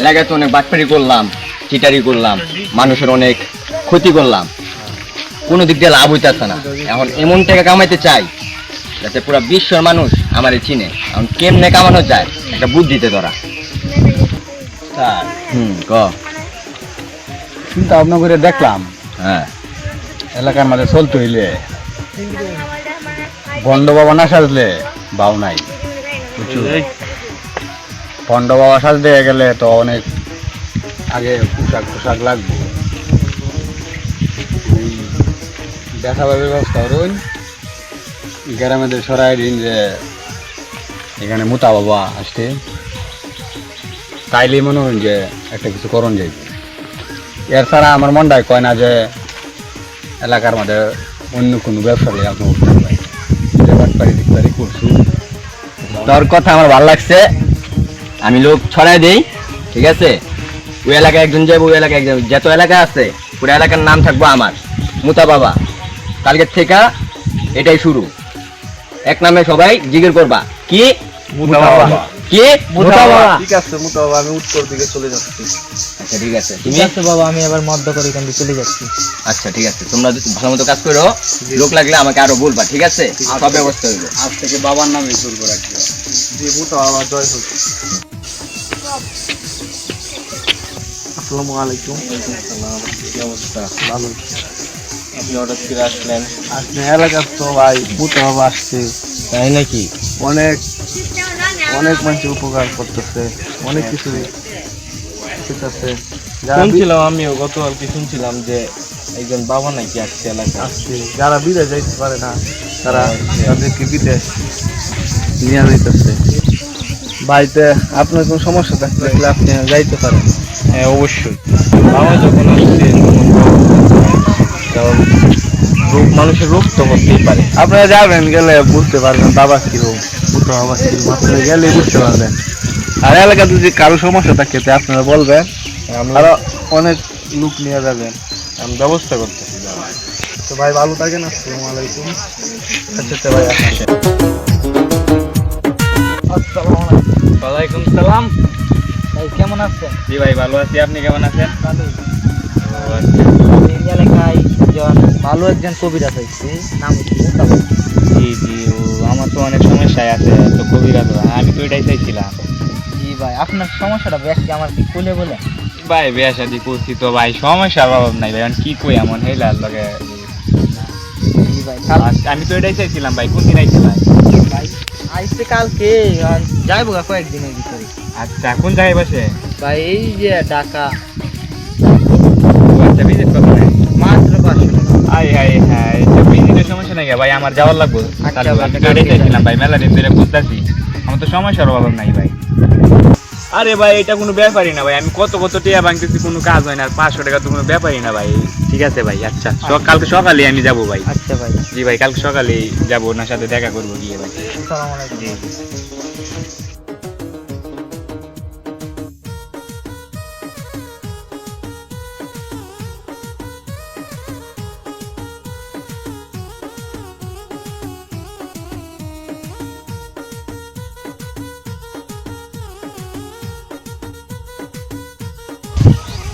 এলাকায় তো অনেক বাটপারি করলাম চিটারি করলাম মানুষের অনেক ক্ষতি করলাম। কোনো দিক দিয়ে লাভ হইতেছে না। এখন এমন টাকা কামাইতে চাই যাতে পুরো বিশ্বর মানুষ আমারে চিনে। এখন কেমনে কামানো যায় একটা বুদ্ধিতে ধরা। স্যার হুম ক। চিন্তা ভাবনা করে দেখলাম হ্যাঁ। এলাকার মাঝে চলতে হইলে বন্ড বাবা না সাজলে বাউ নাই। বুঝছ বন্ড বাবা সাজতে গেলে তো অনেক আগে পোশাক পোশাক লাগবে। দেখাবার ব্যবস্থা করুন। গ্রামেদের সরাই দিন যে এখানে মোতা বাবা আসছে তাইলেই মনে হয় যে একটা কিছু করণ যাইবে। এর ছাড়া আমার মনটাই কয় না যে এলাকার মধ্যে অন্য কোনো ব্যবসা নিয়ে আপনি উঠতে পারেন। বাটপারি দিকপারি করছু। তোর কথা আমার ভালো লাগছে। আমি লোক ছড়াই দেই ঠিক আছে? ওই এলাকায় একজন যাব ওই এলাকায় একজন যত এলাকা আছে পুরো এলাকার নাম থাকব আমার মুতা বাবা। কালকের থেকে এটাই শুরু। এক নামে সবাই জিগির করবা। কি? মুতা বাবা। কি। ঠিক আছে আমি উত্তর দিকে চলে যাচ্ছি। আচ্ছা ঠিক আছে। তুমি? বাবা আমি করে থেকে চলে যাচ্ছি। আচ্ছা ঠিক আছে। তোমরা ভালো মতো কাজ করো লোক লাগলে আমাকে আরও বলবা ঠিক আছে? সব ব্যবস্থা হইবে আজ থেকে বাবার নামে শুরু করে রাখবে। বাবা জয় হোক। আসসালামু আলাইকুম। কি অবস্থা ভালো। আপনি হঠাৎ করে আসলেন। আপনি এলাকার তো ভাই বাবা আসছে। তাই নাকি? অনেক অনেক মানুষের উপকার করতেছে অনেক কিছু বি- শুনছিলাম আমিও গতকালকে শুনছিলাম যে একজন বাবা নাকি আসছে এলাকায়। আসছে। যারা বিদেশ যাইতে পারে না তারা তাদেরকে বিদেশ নিয়ে যাইতেছে। বাড়িতে আপনার কোনো সমস্যা থাকলে আপনি যাইতে পারেন। হ্যাঁ অবশ্যই। বাবা যখন আসছে তখন রোগ মানুষের রোগ তো হতেই পারে। আপনারা যাবেন গেলে বুঝতে পারবেন বাবা কীরকম পুত্র বাবা কীরকম আপনারা গেলে বুঝতে পারবেন। আর এলাকাতে যদি কারও সমস্যা থাকে তো আপনারা বলবেন। আমরা অনেক লোক নিয়ে যাবেন। আমি ব্যবস্থা করতেছি। তো ভাই ভালো থাকেন আসসালামু আলাইকুম। আচ্ছা আচ্ছা ভাই আসেন। ওয়ালাইকুম সালাম। ভাই কেমন আছেন? জি ভাই ভালো আছি। আপনি কেমন আছেন? এই এলাকায় একজন ভালো একজন কবিরাজ হয়েছে নাম জি জি ও আমার তো অনেক সমস্যায় আছে তো কবিরাজ আমি তো এটাই চাইছিলাম। জি ভাই আপনার সমস্যাটা ব্যক্তি আমার কি খুলে বলে ভাই বিয়া শাদি করছি তো ভাই সমস্যার অভাব নাই ভাই কি কই এমন হেলার লগে। জি ভাই কাল আমি তো এটাই চাইছিলাম ভাই কোন দিন আইছে ভাই ভাই কালকে যাইবো কয়েকদিনের ভিতরে। আচ্ছা কোন জায়গায় বসে ভাই এই যে ঢাকা ও আচ্ছা ভিজিট করতে মাত্র পাঁচশো টাকা আই হাই হাই। সমস্যা নাই ভাই আমার যাওয়ার লাগবে। আচ্ছা ভাই, চাইছিলাম মেলা দিন ধরে বুঝতেছি আমার তো সমস্যার অভাব নাই ভাই। আরে ভাই এটা কোনো ব্যাপারই না ভাই। আমি কত কত টিয়া ভাঙতেছি কোনো কাজ হয় না। আর পাঁচশো টাকা তো কোনো ব্যাপারই না ভাই। ঠিক আছে ভাই আচ্ছা। সক- কালকে সকালে আমি যাব ভাই। আচ্ছা ভাই। জি ভাই কালকে সকালেই যাব ওনার সাথে দেখা করব গিয়ে ভাই। আসসালামু আলাইকুম।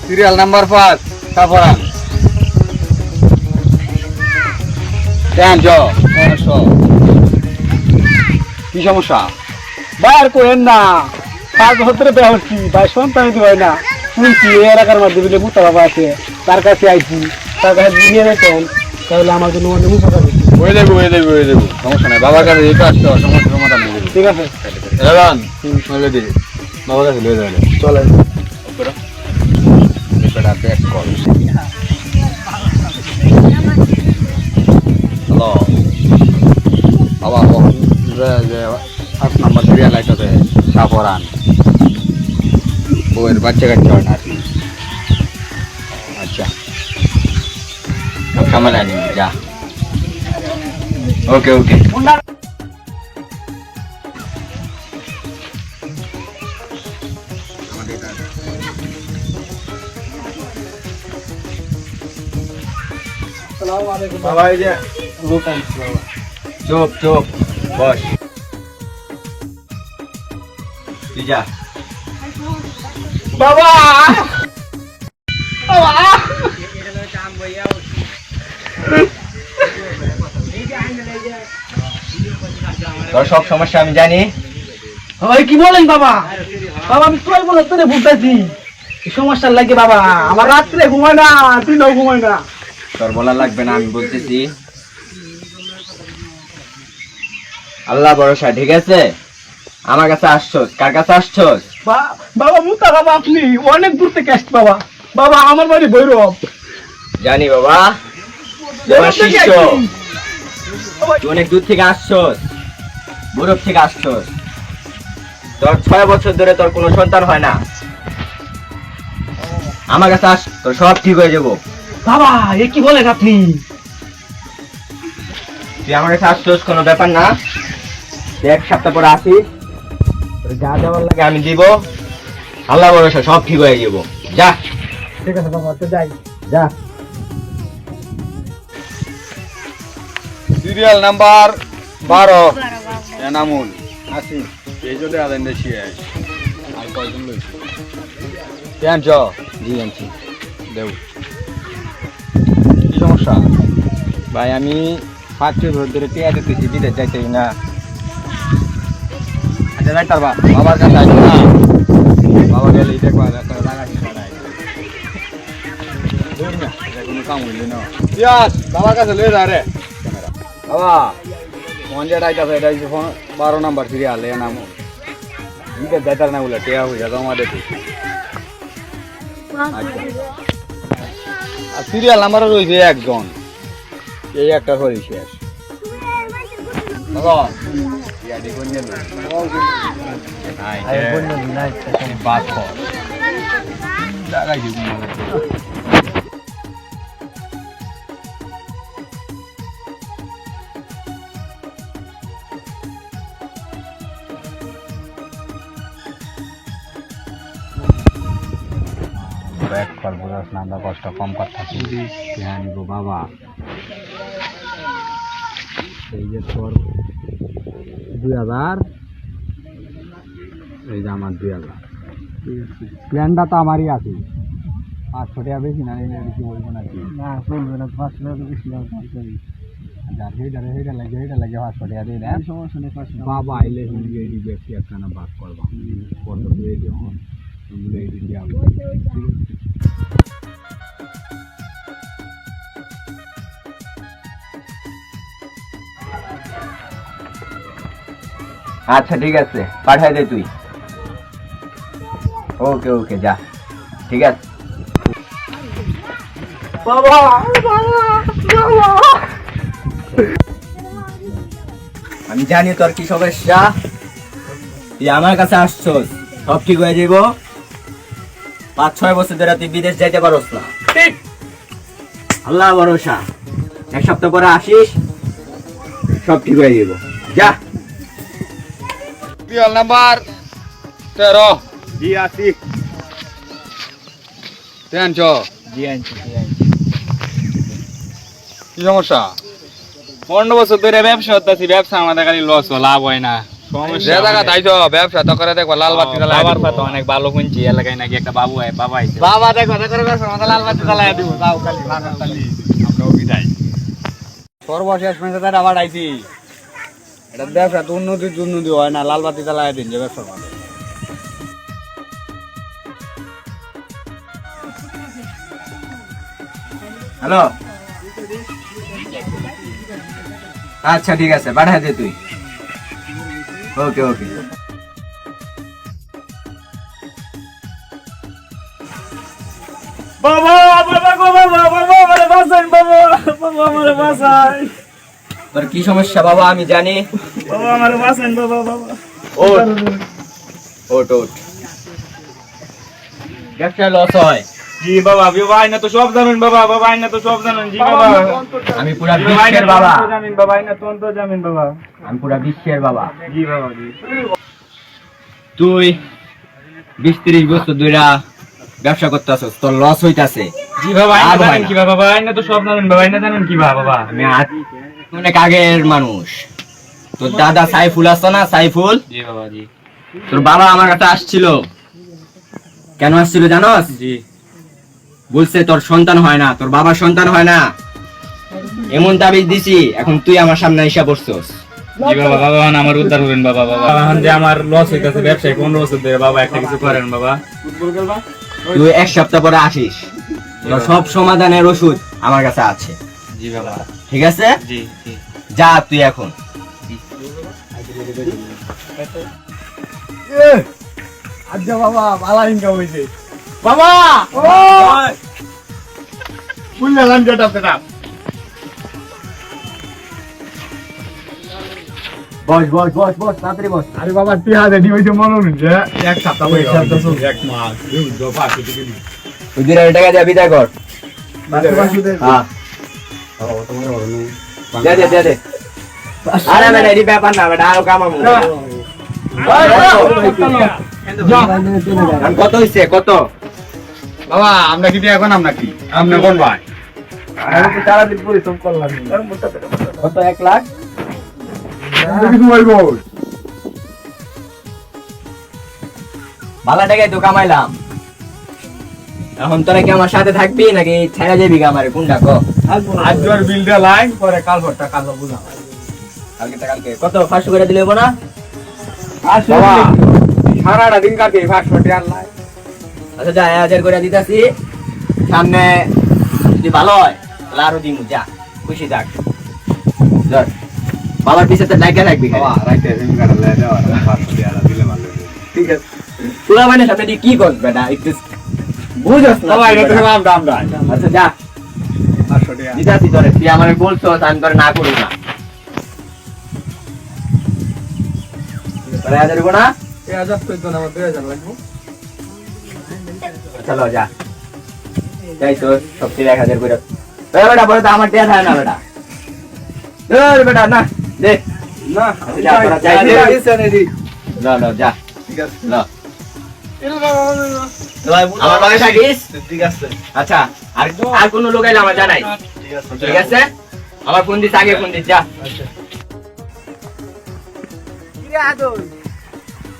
সিরিয়াল নাম্বার পাঁচ সাফরান সমস্যা কি সমস্যা? বাইর করেন না। পাঁচ বছর ধরে হচ্ছি ভাই সন্তান দিতে হয় না। শুনছি এলাকার মধ্যে বিলে মুতা বাবা আছে? তার কাছে আইছি। তার কাছে নিয়ে যেতেন তাহলে আমার জন্য অনেক উপকার। হয়ে যাবে হয়ে যাবে হয়ে যাবে। সমস্যা নেই বাবার কাছে যেহেতু আসতে হবে সমস্যার সমাধান ঠিক আছে। দিলে বাবার কাছে লয়ে যাবে। চলে বিষয়টা ব্যাক কর হ্যালো বাবা ও যে যে পাঁচ নাম্বার সিরিয়াল আইটাতে সাফরান বউয়ের বাচ্চা কাচ্চা হয় না আর কি আচ্ছা সব সামলে আনি যা ওকে ওকে বাবা এই যে লোক আনছে বাবা চুপ চুপ বস। তুই যা। বাবা! বাবা! তোর সব সমস্যা আমি জানি। ভাই কি বলেন বাবা? বাবা আমি কয় বলে তোরে বুঝতেছি এই সমস্যার লাগে বাবা। আমার রাত্রে ঘুমায় না দিনও ঘুমায় না। তোর বলা লাগবে না আমি বলতেছি। আল্লাহ ভরসা ঠিক আছে? আমার কাছে আসছস কার কাছে আসছস বাবা মুতা বাবা আপনি অনেক দূর থেকে আসছে বাবা। বাবা আমার বাড়ি ভৈরব। জানি বাবা শিষ্য। অনেক দূর থেকে আসছস বরফ থেকে আসছস তোর ছয় বছর ধরে তোর কোনো সন্তান হয় না। আমার কাছে আস তোর সব ঠিক হয়ে যাব। বাবা এ কি বলেন আপনি? তুই আমার কাছে আসছস কোনো ব্যাপার না। তুই এক সপ্তাহ পরে আসিস তোর যা দেওয়ার লাগে আমি দিব। আল্লাহ ভরসা সব ঠিক হয়ে যাব। যা। ঠিক আছে বাবা তো যাই। যা। সিরিয়াল নাম্বার বারো। এনামুল। আসি। এই যদি আদান দেশি আর কয়জন লইছি? কেন চ জি আনছি। দেউ। কি সমস্যা ভাই আমি পাঁচ বছর ধরে টিয়া দিতেছি বিদেশ যাইতে না। আচ্ছা যাই তার বাবার কাছে আসবে না? বাবা গেলে কয় একটা লাগাই না কোনো কাম হইলে না। ইয়াস বাবার কাছে লয়ে যা রে। বাবা ফোন যেটা আইতাছে এটা ফোন বারো নাম্বার সিরিয়াল এ নাম। বিদেশ যাইতার না বলে টিয়া হয়ে যাবে আমাদের আচ্ছা। আর সিরিয়াল আমার রয়েছে একজন। এই একটা করে শেষ। বাদ ব্যাক কর বোঝাস না আমরা কষ্ট কম করতেছি। হ্যাঁ নিব বাবা। এই যে তোর দুই হাজার এই যে আমার দুই হাজার। প্ল্যানটা তো আমারই আছে। পাঁচশো টাকা বেশি না নিলে বেশি বলব নাকি? না চলবে না পাঁচশো টাকা বেশি বাবা আইলে হিন্দি বেশি একখানা বাদ করবা। কত দিয়ে দিও? দেওয়া আচ্ছা ঠিক আছে। পাঠাই দে তুই। ওকে ওকে, যা। ঠিক আছে। আমি জানি তোর কি সমস্যা। তুই আমার কাছে আসছস। সব ঠিক হয়ে যাব পাঁচ ছয় বছর ধরে তুই বিদেশ যাইতে পারস না। আল্লাহ ভরসা। এক সপ্তাহ পরে আসিস সব ঠিক হয়ে যাব যা। সিরিয়াল নাম্বার তেরো। জি টেন চ জি আনছি। কি সমস্যা? পনেরো বছর ধরে ব্যবসা করতেছি ব্যবসা আমাদের খালি লস লাভ হয় না। ব্যবসা তো করে দেখবা লাল বাতি বাবার। অনেক ভালো শুনছি এলাকায় নাকি একটা বাবু হয় বাবা বাবা দেখো দেখো দেখো লাল বাতি জ্বালায় দিব তাও খালি আমরাও বিদায়। সর্বশেষ মেসে তারা আবার আইছি এটা ব্যবসা তো উন্নতি উন্নতি হয় না লাল বাতি জ্বালায় দিন যে ব্যবসার মধ্যে হ্যালো? আচ্ছা ঠিক আছে পাঠাই দে তুই। ওকে ওকে বাবা বাবা গো বাবা বাবা আমারে বাঁচাই বাবা বাবা আমারে বাঁচাই তোর কি সমস্যা বাবা আমি জানি। বাবা আমারে বাবা বাবা। ওট ওট ওট ব্যবসা লস হয়। জি বাবা বাবা আইনা তো সব জানেন বাবা বাবা আইনা তো সব জানেন জি বাবা। আমি পুরা বিশ্বের বাবা। জানেন বাবা আইনা তো জানেন বাবা। আমি পুরা বিশ্বের বাবা। জি বাবা জি। তুই বিশ ত্রিশ বছর ধরে ব্যবসা করতে আসছ তোর লস হইতাছে। জি বাবা আইনা জানেন কি বাবা আইনা তো সব জানেন বাবা আইনা জানেন কি বাবা বাবা। আমি আজ অনেক আগের মানুষ। তোর দাদা সাইফুল আছে না সাইফুল? জি বাবা জি। তোর বাবা আমার কাছে আসছিল। কেন আসছিল জানোস? জি। বলছে তোর সন্তান হয় না তোর বাবার সন্তান হয় না। এমন তাবিজ দিছি এখন তুই আমার সামনে এসে বসছস। বাবা বাবা আমার উদ্ধার করেন বাবা বাবা। যে আমার লস হইতেছে ব্যবসায় কোন বছর ধরে বাবা একটা কিছু করেন বাবা। তুই এক সপ্তাহ পরে আসিস। সব সমাধানের ওষুধ আমার কাছে আছে। জি বাবা। ঠিক আছে? জি জি। যা তুই এখন। আচ্ছা বাবা ভালো ইনকাম হয়েছে বাবা! ও! বুঝলে লাম যেটা সেটা। বস বস বস বস তাড়াতাড়ি বস। আরে বাবা টিহা রেডি হয়েছে মনে হচ্ছে এক সপ্তাহ হয়ে গেল এক মাস। দফা কেটে গেলি তুই দুই হাজার টাকা দিয়ে বিদায় কর। হ্যাঁ। দে দে দে দে। আরে বেটা এটি ব্যাপার না বেটা আরও কামাবো। কত হইছে? কত? বাবা আমরা কি এখন আমরা কি আমরা কোন ভাই? সারাদিন পরিশ্রম করলাম। কত এক লাখ? ভালো টাকায় তো কামাইলাম। এখন তোরা কি আমার সাথে থাকবি নাকি ছেড়ে যাবি আমারে কোনটা কো? আজ জোর বিলটা লাইন পরে কাল ভরটা কাল বুঝা কালকে কালকে। কত পাঁচশো করে দিলে না? সারাটা দিন কাটে পাঁচশো টাকা লাই? আচ্ছা যা হাজার করে দিতেছি। সামনে যদি ভালো হয় তাহলে আরও দিমু যা খুশি থাক। বাবার পিছে তো লাইকা থাকবি দিন ঠিক আছে। তোরা মানে সামনে দিয়ে কি করছ বেটা? একটু বুঝছ না। আচ্ছা যা। পাঁচশো তোরে তুই আমার বলছো আমি তোরে না করব না? তোরা হাজার দিব না চলো যা। যাই তো সব এক হাজার করে। বেটা পরে তো আমার দেয়া থাকে না বেটা। বেটা না দে। না আচ্ছা, যা, তোরা যাই। দে। ল ল যা। ঠিক আছে। ল। আমার লগে থাকিস? ঠিক আছে। আচ্ছা আর আর কোন লোক আমার জানাই। ঠিক আছে। আমার ফোন দিস আগে ফোন দিস যা।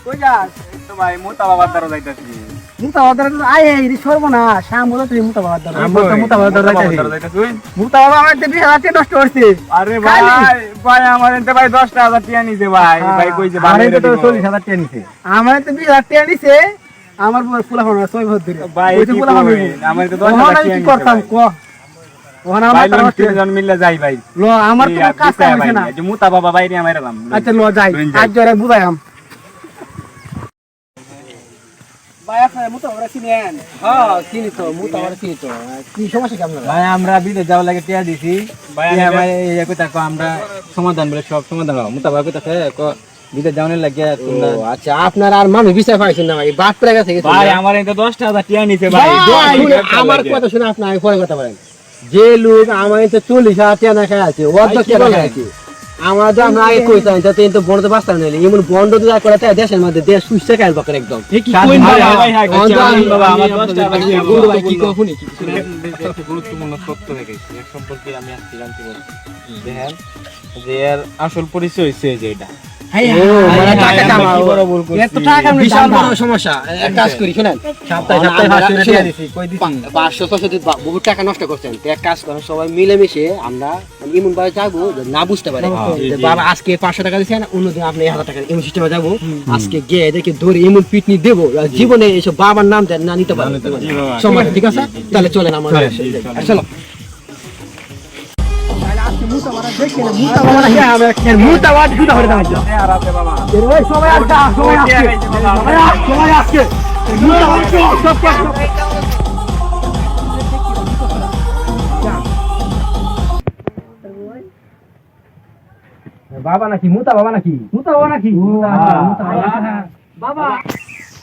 কই যাস? তো ভাই মোটা বাবার দ্বারা যাইতাছি। মুতা আয় এই রে সর্বনা তুই মুতা আমরা তো মোটা বাবার দ্বারা যাইতাছি মুতা বাবা আমার বিশ হাজার নষ্ট করছে। আরে ভাই ভাই আমার এতে ভাই দশটা টাকা নিছে ভাই। ভাই কইছে আমার ভালো তো টাকা নিছে। আমার তো বিশ টাকা নিছে। আমার ফুলা ফোন ছয় ভর ধরে। ভাই ওই তো ফোন আমার তো দশ ওখানে হাজার আমি টাকা কি করতাম ক? আমার লোন নষ্ট তিনজন মিলে যাই ভাই। ল আমার তো কাজ না। এই বাবা বাইরে আমার আচ্ছা ল যাই। আজ জরে বুঝাইম ভাই আপনার মুতা বাবা চিনেন হ্যাঁ চিনি তো মুতা বাবা চিনি তো। কি সমস্যা কি আপনার? ভাই আমরা বিদেশ যাওয়ার লাগে টিয়া দিছি। ভাই ভাই এই কইতা কো আমরা সমাধান বলে সব সমাধান হবে। মোটা বাবা কইতাছে বিদেশ যাওয়ার লাগে তোমরা আচ্ছা আপনার আর মানুষ বিষয় পাইছেন না ভাই বাদ পড়ে গেছে ভাই আমার দশটা হাজার টিয়া নিছে ভাই ভাই, আমার কথা শুনে আপনি পরে কথা বলেন। যে লোক আমার চল্লিশ হাজার টাকা না খাই আছে ওর তো কি আছে। আমার তো আমরা আগে কইতাম যাতে তো বন্ধ বাস্তা নাইলে এমন বন্ধ তো করে করাতে দেশের মধ্যে দেশ সুস্থ কাল পাকের একদম। ভাই, বাবা, আমার দশটা ভাই, কি কখনই একটা গুরুত্বপূর্ণ তথ্য রেখেছি এর সম্পর্কে আমি আজকে জানতে পারছি। দেখেন যে এর আসল পরিচয় হচ্ছে যে এটা। টাকা নষ্ট করছেন এক কাজ করেন সবাই মিলেমিশে আমরা এমন ভাবে যাব না বুঝতে পারে বাবা আজকে পাঁচশো টাকা দিচ্ছেন অন্যদিন আপনি এক হাজার টাকা এমন সিস্টেমে যাব আজকে গিয়ে এদেরকে ধরে এমন পিটনি দেবো জীবনে এসব বাবার নাম দেন না নিতে পারে সময় ঠিক আছে তাহলে চলেন আমার চলো বাবা। নাকি মুতা বাবা নাকি? মুতা বাবা নাকি? বাবা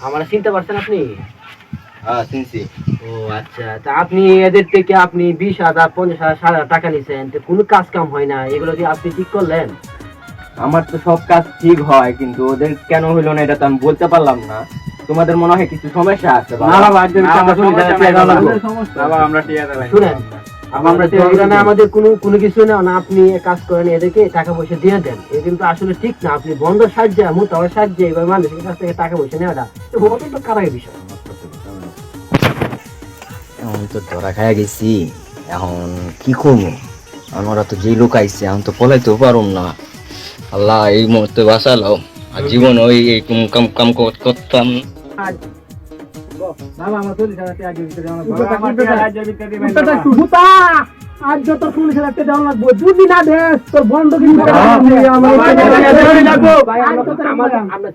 আমার চিনতে পারছেন আপনি? হ্যাঁ শুনছি। ও আচ্ছা। তা আপনি এদের থেকে আপনি বিশ হাজার পঞ্চাশ হাজার ষাট হাজার টাকা নিছেন। তো কোনো কাজ কাম হয় না। এগুলো কি আপনি ঠিক করলেন? আমার তো সব কাজ ঠিক হয় কিন্তু ওদের কেন হইল না এটা তো আমি বলতে পারলাম না। তোমাদের মনে হয় কিছু সমস্যা আছে। শুনেন আমাদের কোনো কোনো কিছু না আপনি কাজ করেন এদেরকে টাকা পয়সা দিয়ে দেন। এ কিন্তু আসলে ঠিক না আপনি বন্ধ সাহায্যে মোতাবেক সাহায্যে এবার মানুষের কাছ থেকে টাকা পয়সা নেওয়াটা তো অত্যন্ত খারাপ বিষয়। এখন তো ধরা খাইয়া গেছি। এখন কি করব? আমরা তো যে লোক আইছে এখন তো পলাইতেও পারুম না। আল্লাহ এই মুহূর্তে বাঁচালো আর জীবন ওই এই কাম কাম করতাম। বাবা আমার চল্লিশ হাজার আজ যত যদি না তোর বন্ধ কিন্তু আমার-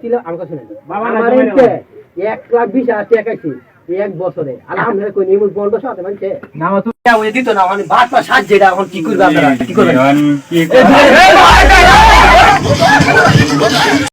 ছিল আমার কাছে এক লাখ বিশ হাজার টাকা এক বছরে আর কই নিমুল বন্ধ সাথে মানছে না আমার তুমি ওই দিত না মানে ভাত পা এটা এখন কি করবে আপনারা কি করবেন এখন কি